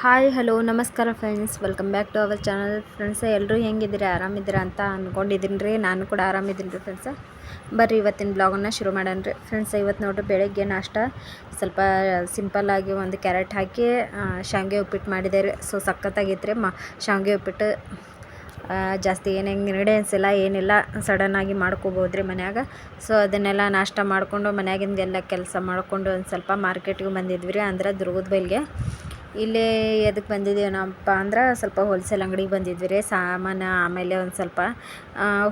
Hi, hello, ನಮಸ್ಕಾರ friends welcome back to our channel friends ಎಲ್ಲರೂ ಹೆಂಗಿದ್ದೀರಿ? ಆರಾಮಿದ್ದೀರಾ ಅಂತ ಅಂದ್ಕೊಂಡಿದ್ದೀನಿ ರೀ. ನಾನು ಕೂಡ ಆರಾಮಿದ್ದೀನಿ ರೀ ಫ್ರೆಂಡ್ಸ ಬರ್ರಿ, ಇವತ್ತಿನ ಬ್ಲಾಗನ್ನು ಶುರು ಮಾಡೋಣ ರೀ. ಫ್ರೆಂಡ್ಸ್ ಇವತ್ತು ನೋಡಿರಿ ಬೆಳಗ್ಗೆ ನಾಷ್ಟ. ಸ್ವಲ್ಪ ಸಿಂಪಲ್ಲಾಗಿ ಒಂದು ಕ್ಯಾರೆಟ್ ಹಾಕಿ ಶಾವಿಗೆ ಉಪ್ಪಿಟ್ಟು ಮಾಡಿದೆ ರೀ. ಸೊ ಸಖತ್ತಾಗಿತ್ತು ರೀ ಮ, ಶಾವಿಗೆ ಉಪ್ಪಿಟ್ಟು ಜಾಸ್ತಿ ಏನು ಇಂಗ್ರೀಡಿಯೆಂಟ್ಸ್ ಇಲ್ಲ, ಏನಿಲ್ಲ ಸಡನ್ನಾಗಿ ಮಾಡ್ಕೋಬೋದು ರೀ ಮನ್ಯಾಗ. ಸೊ ಅದನ್ನೆಲ್ಲ ನಾಷ್ಟ ಮಾಡಿಕೊಂಡು ಮನ್ಯಾಗಿಂದೆಲ್ಲ ಕೆಲಸ ಮಾಡಿಕೊಂಡು ಒಂದು ಸ್ವಲ್ಪ ಮಾರ್ಕೆಟಿಗೆ ಬಂದಿದ್ವಿ ರೀ ಅಂದ್ರೆ ದುರ್ಗದ ಬೈಲ್ಗೆ. ಇಲ್ಲಿ ಎದಕ್ಕೆ ಬಂದಿದ್ದೀವನಪ್ಪ ಅಂದ್ರೆ ಸ್ವಲ್ಪ ಹೋಲ್ಸೇಲ್ ಅಂಗಡಿಗೆ ಬಂದಿದ್ವಿ ರೀ, ಸಾಮಾನು ಆಮೇಲೆ ಒಂದು ಸ್ವಲ್ಪ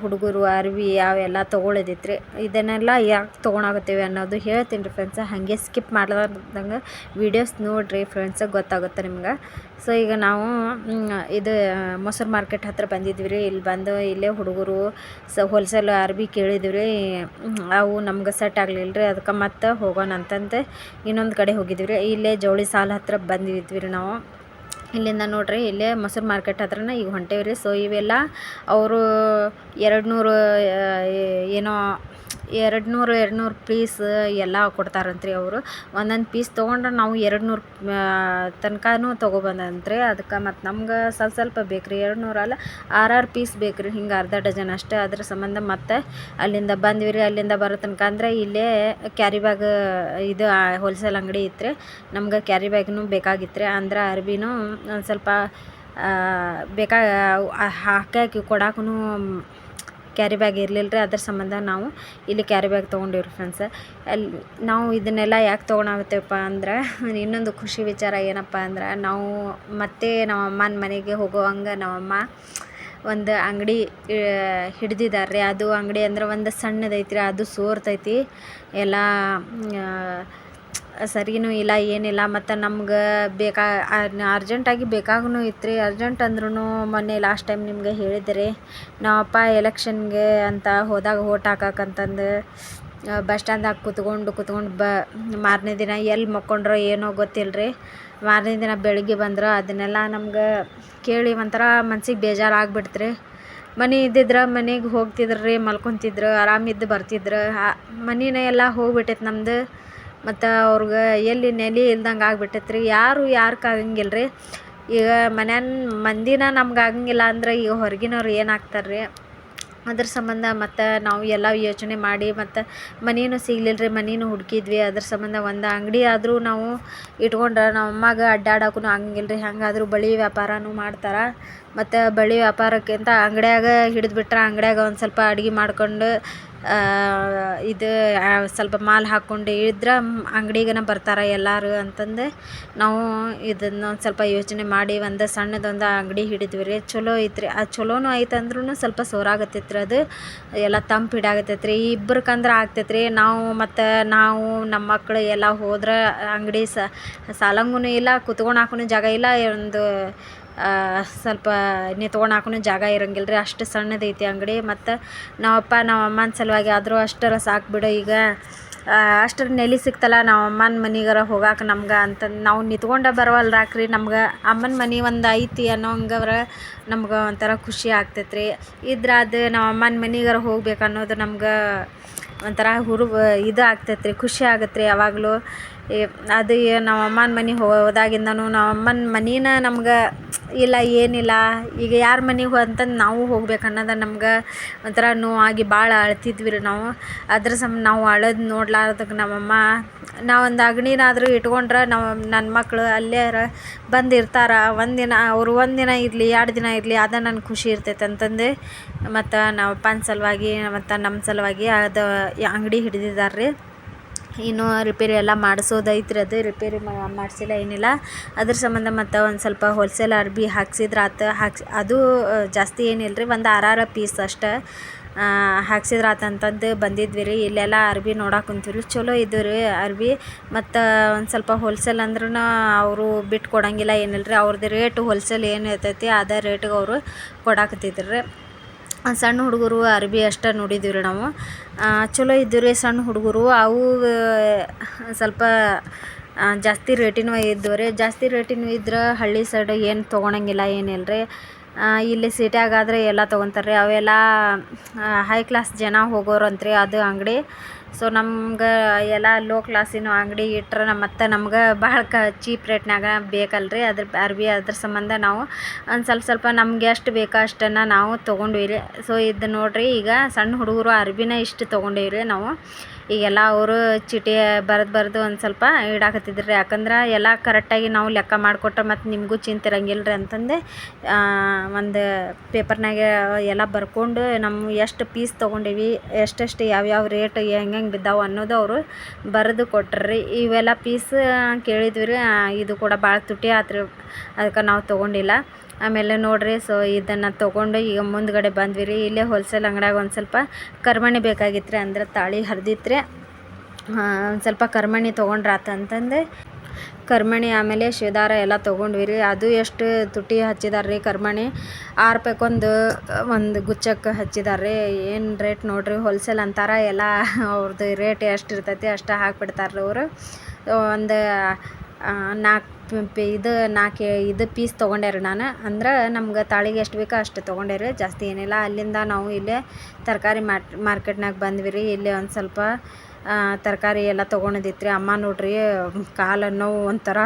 ಹುಡುಗರು, ಅರ್ವಿ ಅವೆಲ್ಲ ತೊಗೊಳೋದಿತ್ತು ರೀ ಇದನ್ನೆಲ್ಲ ಯಾಕೆ ತೊಗೊಳಕತ್ತೀವಿ ಅನ್ನೋದು ಹೇಳ್ತೀನಿ ರೀ ಫ್ರೆಂಡ್ಸ ಹಾಗೆ ಸ್ಕಿಪ್ ಮಾಡ್ಲಾರ್ದಂಗೆ ವೀಡಿಯೋಸ್ ನೋಡಿರಿ ಫ್ರೆಂಡ್ಸ ಗೊತ್ತಾಗುತ್ತೆ ನಿಮ್ಗೆ. ಸೊ ಈಗ ನಾವು ಇದು ಮೊಸರು ಮಾರ್ಕೆಟ್ ಹತ್ರ ಬಂದಿದ್ವಿ ರೀ, ಇಲ್ಲಿ ಬಂದು ಇಲ್ಲೇ ಹುಡುಗರು, ಸ ಹೋಲ್ಸೇಲ್ ಅರ್ಬಿ ಕೇಳಿದ್ವಿ ರೀ ಅವು ನಮ್ಗೆ ಸೆಟ್ ಆಗಲಿಲ್ಲ ರೀ ಅದಕ್ಕೆ ಮತ್ತೆ ಹೋಗೋಣ ಅಂತಂದು ಇನ್ನೊಂದು ಕಡೆ ಹೋಗಿದ್ವಿ ರೀ. ಇಲ್ಲೇ ಜವಳಿ ಸಾಲ ಹತ್ರ ಬಂದಿದ್ವಿ ರೀ ನಾವು. ಇಲ್ಲಿಂದ ನೋಡ್ರಿ, ಇಲ್ಲೇ ಮೊಸರು ಮಾರ್ಕೆಟ್ ಹತ್ರನ ಈಗ ಹೊಂಟೇವ್ರಿ. ಸೊ ಇವೆಲ್ಲ ಅವರು ಎರಡು ನೂರು ಏನೋ ಎರಡು ನೂರು ಎರಡು ನೂರು ಪೀಸ್ ಎಲ್ಲ ಕೊಡ್ತಾರಂತ್ರಿ ಅವರು. ಒಂದೊಂದು ಪೀಸ್ ತೊಗೊಂಡ್ರೆ ನಾವು ಎರಡು ನೂರು ತನಕನೂ ತೊಗೊಬಂದಂತ್ರಿ. ಅದಕ್ಕೆ ಮತ್ತು ನಮ್ಗೆ ಸ್ವಲ್ಪ ಸ್ವಲ್ಪ ಬೇಕು ರೀ ಎರಡು ನೂರಲ್ಲ ಆರಾರು ಪೀಸ್ ಬೇಕು ರೀ ಹಿಂಗೆ ಅರ್ಧ ಡಜನ್ ಅಷ್ಟೇ ಅದ್ರ ಸಂಬಂಧ ಮತ್ತೆ ಅಲ್ಲಿಂದ ಬಂದ್ವಿ ರೀ ಅಲ್ಲಿಂದ ಬರೋ ತನಕ ಅಂದರೆ ಇಲ್ಲೇ ಕ್ಯಾರಿ ಬ್ಯಾಗ್ ಇದು ಹೋಲ್ಸೇಲ್ ಅಂಗಡಿ ಇತ್ತು ನಮ್ಗೆ ಕ್ಯಾರಿ ಬ್ಯಾಗ್ನು ಬೇಕಾಗಿತ್ತು ಅಂದ್ರೆ ಅರ್ಬಿನೂ ಒಂದು ಸ್ವಲ್ಪ ಬೇಕಾ ಹಾಕಿ ಕೊಡಾಕು ಕ್ಯಾರಿ ಬ್ಯಾಗ್ ಇರಲಿಲ್ಲ ರೀ ಅದ್ರ ಸಂಬಂಧ ನಾವು ಇಲ್ಲಿ ಕ್ಯಾರಿ ಬ್ಯಾಗ್ ತೊಗೊಂಡಿವ್ರಿ ಫ್ರೆಂಡ್ಸ್ ಅಲ್ಲಿ ನಾವು ಇದನ್ನೆಲ್ಲ ಯಾಕೆ ತೊಗೊಳಾಗತ್ತೇವಪ್ಪ ಅಂದ್ರೆ, ಇನ್ನೊಂದು ಖುಷಿ ವಿಚಾರ ಏನಪ್ಪ ಅಂದ್ರೆ, ನಾವು ಮತ್ತೆ ನಮ್ಮ ಅಮ್ಮನ ಮನೆಗೆ ಹೋಗುವಂಗೆ ನಮ್ಮಮ್ಮ ಒಂದು ಅಂಗಡಿ ಹಿಡ್ದಿದ್ದಾರೆ ರೀ ಅದು ಅಂಗಡಿ ಅಂದ್ರೆ ಒಂದು ಸಣ್ಣದೈತ್ರಿ, ಅದು ಸೋರ್ತೈತಿ. ಎಲ್ಲ ಸರಿನೂ ಇಲ್ಲ, ಏನಿಲ್ಲ, ಮತ್ತು ನಮ್ಗೆ ಬೇಕಾ ಅರ್ಜೆಂಟಾಗಿ ಬೇಕಾಗೂ ಇತ್ತು ರೀ ಅರ್ಜೆಂಟ್ ಅಂದ್ರೂ ಮೊನ್ನೆ ಲಾಸ್ಟ್ ಟೈಮ್ ನಿಮ್ಗೆ ಹೇಳಿದ್ದೆ ರೀ ನಾವಪ್ಪ ಎಲೆಕ್ಷನ್ಗೆ ಅಂತ ಹೋದಾಗ ವೋಟ್ ಹಾಕಕ್ಕಂತಂದು ಬಸ್ ಸ್ಟ್ಯಾಂಡಾಗ ಕೂತ್ಕೊಂಡು ಕೂತ್ಕೊಂಡು ಬ, ಮಾರನೇ ದಿನ ಎಲ್ಲಿ ಮಕ್ಕೊಂಡ್ರೋ ಏನೋ ಗೊತ್ತಿಲ್ಲ ರೀ ಮಾರನೇ ದಿನ ಬೆಳಗ್ಗೆ ಬಂದ್ರೆ ಅದನ್ನೆಲ್ಲ ನಮ್ಗೆ ಕೇಳಿ ಒಂಥರ ಮನ್ಸಿಗೆ ಬೇಜಾರು ಆಗ್ಬಿಡ್ತು ರೀ ಮನೆ ಇದ್ದಿದ್ರೆ ಮನೆಗೆ ಹೋಗ್ತಿದ್ರು ರೀ ಮಲ್ಕೊತಿದ್ರು, ಆರಾಮಿದ್ದು ಬರ್ತಿದ್ರು ಮನೆನೇ ಎಲ್ಲ ಹೋಗ್ಬಿಟ್ಟೈತೆ ನಮ್ದು. ಮತ್ತು ಅವ್ರ್ಗೆ ಎಲ್ಲಿ ನೆಲೆ ಇಲ್ದಂಗೆ ಆಗ್ಬಿಟ್ಟೈತೆ ರೀ ಯಾರು ಯಾರ್ಗೆ ರೀ ಈಗ ಮನ್ಯಾನ ಮಂದಿನ ನಮ್ಗೆ ಆಗಂಗಿಲ್ಲ ಅಂದ್ರೆ ಈಗ ಹೊರಗಿನವ್ರು ಏನು ಆಗ್ತಾರೆ ರೀ ಅದ್ರ ಸಂಬಂಧ ಮತ್ತು ನಾವು ಎಲ್ಲ ಯೋಚನೆ ಮಾಡಿ ಮತ್ತು ಮನೆಯೂ ಸಿಗ್ಲಿಲ್ಲ ರೀ ಮನೆಯೂ ಹುಡುಕಿದ್ವಿ. ಅದ್ರ ಸಂಬಂಧ ಒಂದು ಅಂಗಡಿ ಆದರೂ ನಾವು ಇಟ್ಕೊಂಡ್ರೆ ನಮ್ಮ ಅಮ್ಮಗೆ ಅಡ್ಡಾಡಕ್ಕೂ ಆಗಂಗಿಲ್ಲ ರೀ ಹಾಗಾದ್ರೂ ಬಳೆ ವ್ಯಾಪಾರನೂ ಮಾಡ್ತಾರೆ. ಮತ್ತು ಬಳೆ ವ್ಯಾಪಾರಕ್ಕಿಂತ ಅಂಗ್ಡ್ಯಾಗ ಹಿಡಿದು ಬಿಟ್ರೆ ಅಂಗಡ್ಯಾಗ ಒಂದು ಸ್ವಲ್ಪ ಅಡ್ಗೆ ಮಾಡ್ಕೊಂಡು ಇದು ಸ್ವಲ್ಪ ಮಾಲು ಹಾಕ್ಕೊಂಡು ಇದ್ರೆ ಅಂಗಡಿಗನ ಬರ್ತಾರೆ ಎಲ್ಲರೂ ಅಂತಂದು ನಾವು ಇದನ್ನು ಒಂದು ಸ್ವಲ್ಪ ಯೋಚನೆ ಮಾಡಿ ಒಂದು ಸಣ್ಣದೊಂದು ಅಂಗಡಿ ಹಿಡಿದ್ವಿ ರೀ. ಚಲೋ ಐತ್ರಿ. ಅದು ಚಲೋನೂ ಐತೆ ಅಂದ್ರೂ ಸ್ವಲ್ಪ ಸೋರಾಗತ್ತೈತ್ರಿ ಅದು. ಎಲ್ಲ ತಂಪು ಹಿಡಾಗತ್ತೈತೆ ರೀ ಇಬ್ಬರಕ್ಕಂದ್ರೆ ಆಗ್ತೈತೆ ರೀ ನಾವು ಮತ್ತು ನಾವು, ನಮ್ಮ ಮಕ್ಕಳು ಎಲ್ಲ ಹೋದ್ರೆ ಅಂಗಡಿ ಸಾಲಂಗೂ ಇಲ್ಲ ಕುತ್ಕೊಳಕ್ಕೂ ಜಾಗ ಇಲ್ಲ. ಒಂದು ಸ್ವಲ್ಪ ನಿಂತ್ಕೊಳಕ್ಕೂ ಜಾಗ ಇರಂಗಿಲ್ಲ ರೀ ಅಷ್ಟು ಸಣ್ಣದೈತಿ ಅಂಗಡಿ. ಮತ್ತು ನಾವಪ್ಪ ನಮ್ಮಮ್ಮನ ಸಲುವಾಗಿ ಆದರೂ ಅಷ್ಟರ ಸಾಕು ಬಿಡು ಈಗ. ಅಷ್ಟರ ನೆಲೆ ಸಿಕ್ತಲ್ಲ, ನಮ್ಮಮ್ಮನ ಮನೆಗಾರ ಹೋಗಾಕ ನಮ್ಗೆ ಅಂತ ನಾವು ನಿಂತ್ಕೊಂಡ ಬರವಲ್ರಾಕ್ರಿ. ನಮ್ಗೆ ಅಮ್ಮನ ಮನೆ ಒಂದು ಐತಿ ಅನ್ನೋಂಗವ್ರ ನಮ್ಗೆ ಒಂಥರ ಖುಷಿ ಆಗ್ತೈತೆ ರೀ ಇದ್ರೆ ಅದು ನಮ್ಮ ಅಮ್ಮನ ಮನೆಗಾರ ಹೋಗ್ಬೇಕು ಅನ್ನೋದು ನಮ್ಗೆ ಒಂಥರ ಹುರು, ಇದು ಆಗ್ತೈತೆ ರೀ ಖುಷಿ ಆಗತ್ತೆ ರೀ ಯಾವಾಗಲೂ ಅದು ನಮ್ಮಮ್ಮನ ಮನೆ ಹೋದಾಗಿಂದನೂ ನಮ್ಮಮ್ಮನ ಮನೇನ ನಮ್ಗೆ ಇಲ್ಲ, ಏನಿಲ್ಲ. ಈಗ ಯಾರ ಮನೆಗೆ ಹೋ, ಅಂತಂದು ನಾವು ಹೋಗ್ಬೇಕು ಅನ್ನೋದು ನಮ್ಗೆ ಒಂಥರ ನೋವಾಗಿ ಭಾಳ ಅಳ್ತಿದ್ವಿ ರೀ ನಾವು. ಅದ್ರ ಸಮ್, ನಾವು ಅಳೋದು ನೋಡ್ಲಾರ್ದಕ್ಕೆ ನಮ್ಮಮ್ಮ ನಾವೊಂದು ಅಗ್ನಿನಾದರೂ ಇಟ್ಕೊಂಡ್ರೆ ನಾವು ನನ್ನ ಮಕ್ಕಳು ಅಲ್ಲೇರ ಬಂದಿರ್ತಾರ. ಒಂದಿನ, ಅವರು ಒಂದಿನ ಇರಲಿ, ಎರಡು ದಿನ ಇರಲಿ, ಅದ ನನ್ನ ಖುಷಿ ಇರ್ತೈತೆ ಅಂತಂದು ಮತ್ತು ನಮ್ಮ ಅಪ್ಪನ ಸಲುವಾಗಿ ಮತ್ತು ನಮ್ಮ ಸಲುವಾಗಿ ಅದು ಅಂಗಡಿ ಹಿಡಿದಿದ್ದಾರೆ ರೀ ಇನ್ನು ರಿಪೇರಿ ಎಲ್ಲ ಮಾಡಿಸೋದೈತ್ರಿ ಅದು. ರಿಪೇರಿ ಮಾಡಿಸಿಲ್ಲ ಏನಿಲ್ಲ. ಅದ್ರ ಸಂಬಂಧ ಮತ್ತು ಒಂದು ಸ್ವಲ್ಪ ಹೋಲ್ಸೇಲ್ ಅರ್ಬಿ ಹಾಕ್ಸಿದ್ರೆ ಆತು, ಹಾಕ್ಸಿ, ಅದು ಜಾಸ್ತಿ ಏನಿಲ್ಲ ರೀ ಒಂದು ಆರಾರು ಪೀಸ್ ಅಷ್ಟೇ ಹಾಕ್ಸಿದ್ರೆ ಆತಂತಂದು ಬಂದಿದ್ವಿ ರೀ ಇಲ್ಲೆಲ್ಲ ಅರ್ಬಿ ನೋಡಕ್ಕೆ ಕುಂತೀವಿ ರೀ ಚಲೋ ಇದ್ದು ರೀ ಅರ್ಬಿ ಮತ್ತು ಒಂದು ಸ್ವಲ್ಪ ಹೋಲ್ಸೇಲ್ ಅಂದ್ರೂ ಅವರು ಬಿಟ್ಟು ಕೊಡಂಗಿಲ್ಲ ಏನಿಲ್ಲ ರೀ ಅವ್ರದ್ದು ರೇಟ್ ಹೋಲ್ಸೇಲ್ ಏನು ಇರ್ತೈತಿ, ಅದೇ ರೇಟ್ಗೆ ಅವರು ಕೊಡಾಕತ್ತಿದ್ರು. ರೀ ಸಣ್ಣ ಹುಡುಗರು ಅರ್ಬಿ ಅಷ್ಟೇ ನೋಡಿದ್ದೀವಿ ರೀ ನಾವು ಚಲೋ ಇದ್ವು ರೀ ಸಣ್ಣ ಹುಡುಗರು. ಅವು ಸ್ವಲ್ಪ ಜಾಸ್ತಿ ರೇಟಿನವು ಇದ್ದವು ರೀ ಜಾಸ್ತಿ ರೇಟಿನವು ಇದ್ರೆ ಹಳ್ಳಿ ಸೈಡ್ ಏನು ತೊಗೊಳಂಗಿಲ್ಲ ಏನಿಲ್ಲ ರೀ ಇಲ್ಲಿ ಸಿಟ್ಯಾಗಾದ್ರೆ ಎಲ್ಲ ತೊಗೊತಾರೆ ರೀ ಅವೆಲ್ಲ ಹೈ ಕ್ಲಾಸ್ ಜನ ಹೋಗೋರಂತ್ರಿ. ಅದು ಅಂಗಡಿ. ಸೊ ನಮ್ಗೆ ಎಲ್ಲ ಲೋ ಕ್ಲಾಸಿನ ಅಂಗಡಿ ಇಟ್ರೆ ನಮ್ಮ ಮತ್ತೆ ನಮ್ಗೆ ಭಾಳ ಕ ಚೀಪ್ ರೇಟ್ನಾಗ ಬೇಕಲ್ರಿ. ಅದ್ರ ಅರ್ವಿ ಅದ್ರ ಸಂಬಂಧ ನಾವು ಒಂದು ಸ್ವಲ್ಪ ಸ್ವಲ್ಪ ನಮ್ಗೆ ಎಷ್ಟು ಬೇಕೋ ಅಷ್ಟನ್ನು ನಾವು ತೊಗೊಂಡ್ವಿ ರೀ ಸೊ ಇದು ನೋಡಿರಿ ಈಗ ಸಣ್ಣ ಹುಡುಗರು ಅರ್ವಿನ ಇಷ್ಟು ತೊಗೊಂಡೀವಿ ರೀ ನಾವು. ಈಗೆಲ್ಲ ಅವರು ಚೀಟಿ ಬರೆದು ಬರೆದು ಒಂದು ಸ್ವಲ್ಪ ಇಡಾಕತ್ತಿದ್ರು ರೀ. ಯಾಕಂದ್ರೆ ಎಲ್ಲ ಕರೆಕ್ಟಾಗಿ ನಾವು ಲೆಕ್ಕ ಮಾಡಿಕೊಟ್ರೆ ಮತ್ತು ನಿಮಗೂ ಚಿಂತೆ ರೀ ಅಂತಂದು ಒಂದು ಪೇಪರ್ನಾಗೆ ಎಲ್ಲ ಬರ್ಕೊಂಡು ನಮ್ಮ ಎಷ್ಟು ಪೀಸ್ ತೊಗೊಂಡೀವಿ, ಎಷ್ಟೆಷ್ಟು ಯಾವ್ಯಾವ ರೇಟ್ ಹೆಂಗೆ ಹೆಂಗೆ ಬಿದ್ದಾವೆ ಅನ್ನೋದು ಅವರು ಬರೆದು ಕೊಟ್ರಿ ಇವೆಲ್ಲ ಪೀಸ್ ಕೇಳಿದ್ವಿ ರೀ ಇದು ಕೂಡ ಭಾಳ ತುಟಿ ಆತ್ರಿ, ಅದಕ್ಕೆ ನಾವು ತೊಗೊಂಡಿಲ್ಲ. ಆಮೇಲೆ ನೋಡಿರಿ ಸೊ ಇದನ್ನು ತೊಗೊಂಡು ಈಗ ಮುಂದ್ಗಡೆ ಬಂದ್ವಿ ರೀ. ಇಲ್ಲೇ ಹೋಲ್ಸೇಲ್ ಅಂಗಡಿಯಾಗ ಒಂದು ಸ್ವಲ್ಪ ಕರ್ಮಣಿ ಬೇಕಾಗಿತ್ತು ರೀ ಅಂದ್ರೆ ತಾಳಿ ಹರಿದಿತ್ತು ರೀ ಒಂದು ಸ್ವಲ್ಪ ಕರ್ಮಣಿ ತೊಗೊಂಡ್ರಾತು ಅಂತಂದು. ಕರ್ಮಣಿ ಆಮೇಲೆ ಶಿವದಾರ ಎಲ್ಲ ತೊಗೊಂಡ್ವಿ ರೀ ಅದು ಎಷ್ಟು ತುಟಿ ಹಚ್ಚಿದಾರೆ ರೀ ಕರ್ಮಣಿ? ಆರು ರೂಪಾಯ್ಕೊಂದು, ಒಂದು ಗುಚ್ಚಕ್ಕೆ ಹಚ್ಚಿದಾರೆ ರೀ ಏನು ರೇಟ್ ನೋಡಿರಿ? ಹೋಲ್ಸೇಲ್ ಅಂತಾರೆ ಎಲ್ಲ ಅವ್ರದ್ದು ರೇಟ್ ಎಷ್ಟು ಇರ್ತೈತಿ ಅಷ್ಟು ಹಾಕ್ಬಿಡ್ತಾರೆ ರೀ ಅವರು. ಒಂದು ನಾಲ್ಕು ಇದು ನಾಲ್ಕು ಇದು ಪೀಸ್ ತೊಗೊಂಡೆ ರೀ ನಾನು. ಅಂದ್ರೆ ನಮ್ಗೆ ತಾಳಿಗೆ ಎಷ್ಟು ಬೇಕೋ ಅಷ್ಟು ತೊಗೊಂಡೆ ರೀ ಜಾಸ್ತಿ ಏನಿಲ್ಲ. ಅಲ್ಲಿಂದ ನಾವು ಇಲ್ಲೇ ತರಕಾರಿ ಮಾರ್ಕೆಟ್ನಾಗ ಬಂದ್ವಿ ರೀ ಇಲ್ಲಿ ಒಂದು ಸ್ವಲ್ಪ ತರಕಾರಿ ಎಲ್ಲ ತೊಗೊಂಡಿದ್ರಿ ಅಮ್ಮ ನೋಡ್ರಿ ಕಾಲು ನೋವು ಒಂಥರ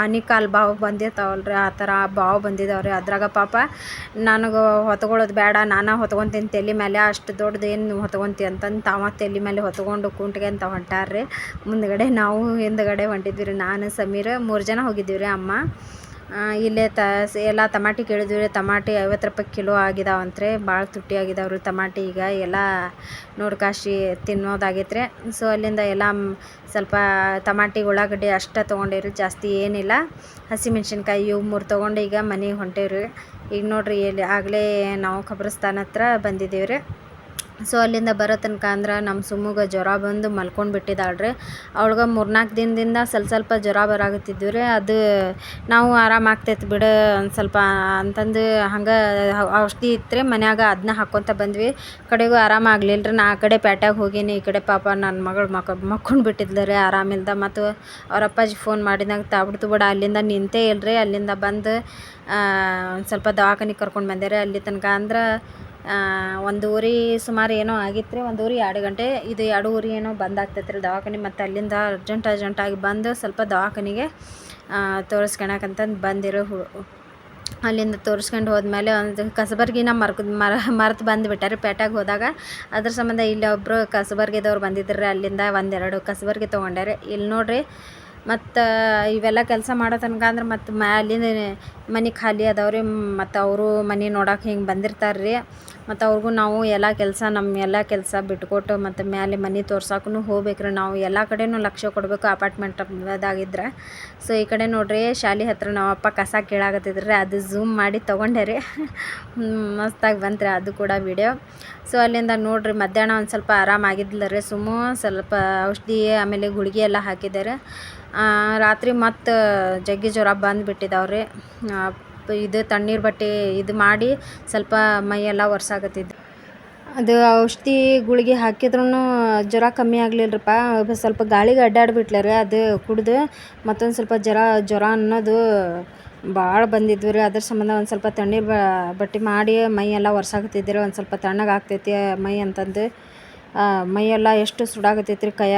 ಆನೆ ಕಾಲು ಬಾವು ಬಂದಿರ್ತಾವಲ್ರಿ. ಆ ಥರ ಬಾವು ಬಂದಿದ್ದಾವೆ ರೀ ಅದ್ರಾಗ ಪಾಪ ನನಗೆ ಹೊತ್ಕೊಳ್ಳೋದು ಬೇಡ, ನಾನು ಹೊತ್ಕೊತೀನಿ ತಲೆ ಮೇಲೆ ಅಷ್ಟು ದೊಡ್ಡದು ಏನು ಹೊತ್ಕೊಂತಿ ಅಂತಂದು ತಾವ ತಲೆ ಮೇಲೆ ಹೊತ್ಕೊಂಡು ಕುಂಟ್ಕೊಂತ ಹೊಂಟಾರ ರೀ ಮುಂದ್ಗಡೆ ನಾವು ಹಿಂದ್ಗಡೆ ಹೊಂಟಿದ್ವಿ ರೀ ನಾನು, ಸಮೀರ್ ಮೂರು ಜನ ಹೋಗಿದ್ದೀವಿ ರೀ ಅಮ್ಮ. ಇಲ್ಲೇ ತ ಎಲ್ಲ ತಮಾಟಿ ಕೇಳಿದ್ವಿ, ತಮಾಟಿ ಐವತ್ತು ರೂಪಾಯಿ ಕಿಲೋ ಆಗಿದಾವಂತ್ರಿ ಭಾಳ ತುಟ್ಟಿ ಆಗಿದಾವ್ರಿ ತಮಾಟಿ ಈಗ, ಎಲ್ಲ ನೋಡ್ಕಾಶಿ ಕಾಶಿ ರೀ ಸೊ ಅಲ್ಲಿಂದ ಎಲ್ಲ ಸ್ವಲ್ಪ ತಮಾಟಿ ಉಳ್ಳಾಗಡ್ಡಿ ಅಷ್ಟೇ ತೊಗೊಂಡೇವ್ರಿ, ಜಾಸ್ತಿ ಏನಿಲ್ಲ. ಹಸಿಮೆಣ್ಸಿನ್ಕಾಯಿ ಇವು ಮೂರು ತೊಗೊಂಡು ಈಗ ಮನೆಗೆ ಹೊಂಟೇವ್ರಿ. ಈಗ ನೋಡಿರಿ, ಎಲ್ಲಿ ಆಗಲೇ ನಾವು ಖಬ್ರಸ್ತಾನ ಹತ್ರ ಬಂದಿದ್ದೀವ್ರಿ ಸೊ ಅಲ್ಲಿಂದ ಬರೋ ತನಕ ಅಂದ್ರೆ ನಮ್ಮ ಸುಮ್ಮುಗೆ ಜ್ವರ ಬಂದು ಮಲ್ಕೊಂಡು ಬಿಟ್ಟಿದ್ದಾಳ್ರಿ. ಅವಳಿಗೆ ಮೂರ್ನಾಲ್ಕು ದಿನದಿಂದ ಸ್ವಲ್ಪ ಸ್ವಲ್ಪ ಜ್ವರ ಬರಾಕತ್ತಿದ್ವು ರೀ ಅದು ನಾವು ಆರಾಮ ಆಗ್ತೈತೆ ಬಿಡು ಒಂದು ಸ್ವಲ್ಪ ಅಂತಂದು ಹಂಗೆ ಔಷಧಿ ಇತ್ತು ಮನ್ಯಾಗ ಅದನ್ನ ಹಾಕ್ಕೊತ ಬಂದ್ವಿ. ಕಡೆಗೂ ಆರಾಮ ಆಗಲಿಲ್ಲ ರೀ ನಾ ಆ ಕಡೆ ಪೇಟ್ಯಾಗ ಹೋಗೀನಿ, ಈ ಕಡೆ ಪಾಪ ನನ್ನ ಮಗಳು ಮಕ್ಕ ಮಕ್ಕೊಂಡು ಬಿಟ್ಟಿದ್ಲು ರೀ ಆರಾಮಿಲ್ದ. ಮತ್ತು ಅವ್ರ ಅಪ್ಪಾಜಿ ಫೋನ್ ಮಾಡಿದಾಗ ತಾಬಿಡ್ತು ಬಿಡ, ಅಲ್ಲಿಂದ ನಿಂತೇ ಇಲ್ಲ ರೀ ಅಲ್ಲಿಂದ ಬಂದು ಸ್ವಲ್ಪ ದವಾಖಾನಿಗೆ ಕರ್ಕೊಂಡು ಬಂದೆ ರೀ ಅಲ್ಲಿ ತನಕ ಅಂದ್ರೆ ಒಂದೂವರೆ ಸುಮಾರು ಏನೋ ಆಗಿತ್ತು ರೀ ಒಂದೂವರೆ ಎರಡು ಗಂಟೆ, ಇದು ಎರಡೂವರೆ ಏನೋ ಬಂದ್ ಆಗ್ತೈತೆ ರೀ ದವಾಖಾನೆ, ಮತ್ತು ಅಲ್ಲಿಂದ ಅರ್ಜೆಂಟ್ ಅರ್ಜೆಂಟಾಗಿ ಬಂದು ಸ್ವಲ್ಪ ದವಾಖಾನೆಗೆ ತೋರಿಸ್ಕೊಳಕಂತಂದು ಬಂದಿರೋ ಹು, ಅಲ್ಲಿಂದ ತೋರಿಸ್ಕೊಂಡು ಹೋದ್ಮೇಲೆ ಒಂದು ಕಸಬರ್ಗಿನ ಮರ್ಕ ಮರ, ಮರ್ತು ಬಂದುಬಿಟ್ಟಾರೆ ಪೇಟೆಗೆ ಹೋದಾಗ. ಅದ್ರ ಸಂಬಂಧ ಇಲ್ಲಿ ಒಬ್ಬರು ಕಸಬರ್ಗಿದವ್ರು ಬಂದಿದ್ರು ಅಲ್ಲಿಂದ ಒಂದೆರಡು ಕಸಬರ್ಗಿ ತೊಗೊಂಡ್ಯಾರೆ ಇಲ್ಲಿ ನೋಡಿರಿ ಮತ್ತು ಇವೆಲ್ಲ ಕೆಲಸ ಮಾಡೋ ತನಕ ಅಂದ್ರೆ ಮತ್ತು ಮ್ಯಾಲಿಂದ ಮನೆ ಖಾಲಿ ಅದಾವ್ರಿ ರೀ ಮತ್ತು ಅವರು ಮನೆ ನೋಡಕ್ಕೆ ಹಿಂಗೆ ಬಂದಿರ್ತಾರೆ ರೀ ಮತ್ತು ಅವ್ರಿಗೂ ನಾವು ಎಲ್ಲ ಕೆಲಸ ನಮ್ಮ ಎಲ್ಲ ಕೆಲಸ ಬಿಟ್ಕೊಟ್ಟು ಮತ್ತು ಮ್ಯಾಲೆ ಮನೆ ತೋರ್ಸಕ್ಕೂ ಹೋಗ್ಬೇಕ್ರಿ. ನಾವು ಎಲ್ಲ ಕಡೆಯೂ ಲಕ್ಷ್ಯ ಕೊಡಬೇಕು ಅಪಾರ್ಟ್ಮೆಂಟ್ದಾಗಿದ್ರೆ ಸೊ, ಈ ಕಡೆ ನೋಡ್ರಿ ಶಾಲೆ ಹತ್ರ ನಮ್ಮ ಅಪ್ಪ ಕಸ ಕೇಳಾಕತ್ತಿದ್ರಿ. ಅದು ಝೂಮ್ ಮಾಡಿ ತೊಗೊಂಡೆ ರೀ ಮಸ್ತಾಗಿ ಬಂತು ರೀ ಅದು ಕೂಡ ವಿಡಿಯೋ ಸೊ, ಅಲ್ಲಿಂದ ನೋಡ್ರಿ ಮಧ್ಯಾಹ್ನ ಒಂದು ಸ್ವಲ್ಪ ಆರಾಮಾಗಿದ್ದಿಲ್ಲ ರೀ ಸುಮ್ಮ ಸ್ವಲ್ಪ ಔಷಧಿ, ಆಮೇಲೆ ಗುಳಿಗೆ ಎಲ್ಲ ಹಾಕಿದ್ದಾರೆ. ರಾತ್ರಿ ಮತ್ತು ಜಗ್ಗಿ ಜ್ವರ ಬಂದುಬಿಟ್ಟಿದ್ದಾವೆ ರೀ ಇದು ತಣ್ಣೀರು ಬಟ್ಟೆ ಇದು ಮಾಡಿ ಸ್ವಲ್ಪ ಮೈಯೆಲ್ಲ ಒರ್ಸಾಕತ್ತಿದ್ದು ಅದು ಔಷಧಿ ಗುಳಿಗೆ ಹಾಕಿದ್ರೂ ಜ್ವರ ಕಮ್ಮಿ ಆಗಲಿಲ್ಲರಪ್ಪ ಸ್ವಲ್ಪ ಗಾಳಿಗೆ ಅಡ್ಡಾಡ್ಬಿಟ್ಲೆ ರೀ ಅದು ಕುಡ್ದು ಮತ್ತೊಂದು ಸ್ವಲ್ಪ ಜ್ವರ ಜ್ವರ ಅನ್ನೋದು ಭಾಳ ಬಂದಿದ್ವು ರೀ. ಅದ್ರ ಸಂಬಂಧ ಒಂದು ಸ್ವಲ್ಪ ತಣ್ಣೀರು ಬಟ್ಟೆ ಮಾಡಿ ಮೈಯೆಲ್ಲ ಎಲ್ಲ ಒಂದು ಸ್ವಲ್ಪ ತಣ್ಣಗೆ ಆಗ್ತೈತಿ ಮೈ ಅಂತಂದು. ಮೈಯೆಲ್ಲ ಎಷ್ಟು ಸುಡಾಕತ್ತೈತಿ ರೀ ಕೈಯ,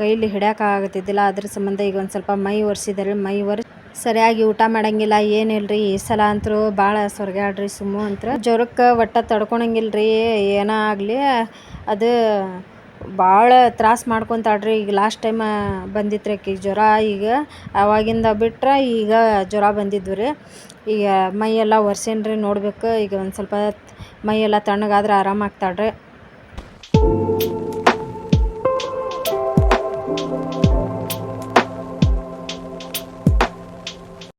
ಕೈಲಿ ಹಿಡ್ಯಾಕಾಗತ್ತಿದ್ದಿಲ್ಲ ಅದ್ರ ಸಂಬಂಧ ಈಗ ಒಂದು ಸ್ವಲ್ಪ ಮೈ ಒರೆಸಿದ್ದಾರೆ ಮೈ ಒರೆಸಿ ಸರಿಯಾಗಿ ಊಟ ಮಾಡಂಗಿಲ್ಲ ಏನಿಲ್ರಿ ಈ ಸಲ ಅಂತರೂ ಭಾಳ ಸೊರ್ಗ್ಯಾಡ್ರಿ ಸುಮ್ಮು ಅಂತ. ಜ್ವರಕ್ಕೆ ಒಟ್ಟ ತಡ್ಕೊಳಂಗಿಲ್ರಿ ಏನೇ ಆಗಲಿ. ಅದು ಭಾಳ ತ್ರಾಸ ಮಾಡ್ಕೊತಾಳ್ರಿ. ಈಗ ಲಾಸ್ಟ್ ಟೈಮ್ ಬಂದಿತ್ತು ರೀ ಜ್ವರ ಈಗ. ಅವಾಗಿಂದ ಬಿಟ್ರೆ ಈಗ ಜ್ವರ ಬಂದಿದ್ವು ರೀ ಈಗ ಮೈಯೆಲ್ಲ ರೀ ನೋಡ್ಬೇಕು. ಈಗ ಒಂದು ಸ್ವಲ್ಪ ಮೈಯೆಲ್ಲ ತಣ್ಣಗಾದ್ರೆ ಆರಾಮಾಗ್ತಾಳ್ರಿ.